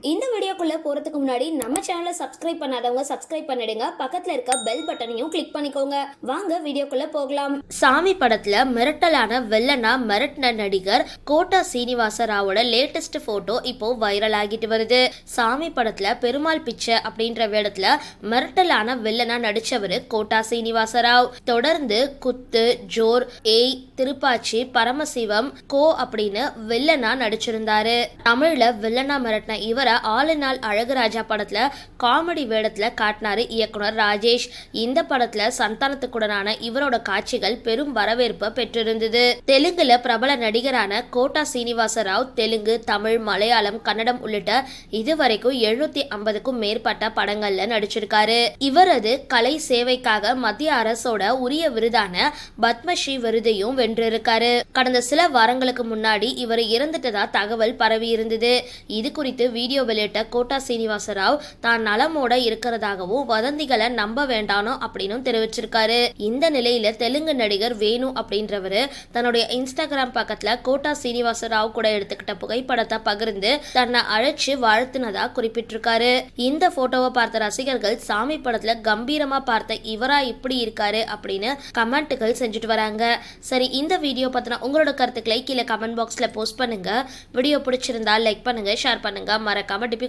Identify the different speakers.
Speaker 1: இந்த வீடியோக்குள்ளே போறதுக்கு முன்னாடி நம்ம சேனலை சப்ஸ்கிரைப் பண்ணாதவங்க சப்ஸ்கிரைப் பண்ணிடுங்க. பக்கத்துல இருக்க பெல் பட்டனையும் கிளிக் பண்ணிக்கோங்க. வாங்க வீடியோக்குள்ள போகலாம். சாமி படத்துல மிரட்டலான வெள்ளனா மிரட்டின நடிகர் கோட்டா சீனிவாச ராவோட லேட்டஸ்ட் ஃபோட்டோ இப்போ வைரல் ஆகிட்டு வருது. சாமி படத்துல பெருமாள் பிச்சை அப்படின்ற வேடத்துல மிரட்டலான வெள்ளனா நடித்தவர் கோட்டா சீனிவாச ராவ் தொடர்ந்து குத்து ஜோர் ஏய் திருப்பாச்சி பரமசிவம் கோ அப்படின்னு வெள்ளனா நடிச்சிருந்தாரு. தமிழ்ல வெள்ளனா மிரட்டின இவரை ஆளு நாள் அழகுராஜா படத்தில் காமெடி வேடத்தில் காட்டினாரு இயக்குனர் ராஜேஷ். இந்த படத்துல சந்தானத்துக்குடனான இவரோட காட்சிகள் பெரும் வரவேற்பை பெற்றிருந்தது. தெலுங்குல பிரபல நடிகரான கோட்டா சீனிவாச ராவ் தெலுங்கு தமிழ் மலையாளம் கன்னடம் உள்ளிட்ட இதுவரைக்கும் எழுநூத்தி ஐம்பதுக்கும் மேற்பட்ட படங்கள்ல நடிச்சிருக்காரு. இவரது கலை சேவைக்காக மத்திய அரசோட உரிய விருதான பத்மஸ்ரீ விருதையும் வென்றிருக்காரு. கடந்த சில வாரங்களுக்கு முன்னாடி இவர் இறந்துட்டதா தகவல் பரவி இருந்தது இது குறித்து வீடியோ வெளியிட்ட கோட்டா சீனிவாச ராவ் தான் நலமோட இருக்கிறதாகவும் வதந்திகளை நம்ப வேண்டானோ அப்படின்னு தெரிவிச்சிருக்காரு. இந்த நிலையில தெலுங்கு நடிகர் வேணு அப்படின்றவரு தன்னுடைய இன்ஸ்டாகிராம் பக்கத்துல கோட்டா சீனிவாச ராவ் கூட எடுத்துக்கிட்ட புகைப்படத்தை பகிர்ந்து தன்னை அழைச்சு வாழ்த்துனதா குறிப்பிட்டிருக்காரு. இந்த போட்டோவை பார்த்த ரசிகர்கள் சாமி படத்துல கம்பீரமா பார்த்த இவரா இப்படி இருக்காரு அப்படின்னு கமெண்ட்டுகள் செஞ்சுட்டு வராங்க. சரி இந்த வீடியோ பத்தின உங்களோட கருத்துக்களை கீழே கமெண்ட் பாக்ஸ்ல போஸ்ட் பண்ணுங்க. வீடியோ பிடிச்சிருந்தா லைக் பண்ணுங்க ஷேர் பண்ணுங்க. மறக்காம டிபி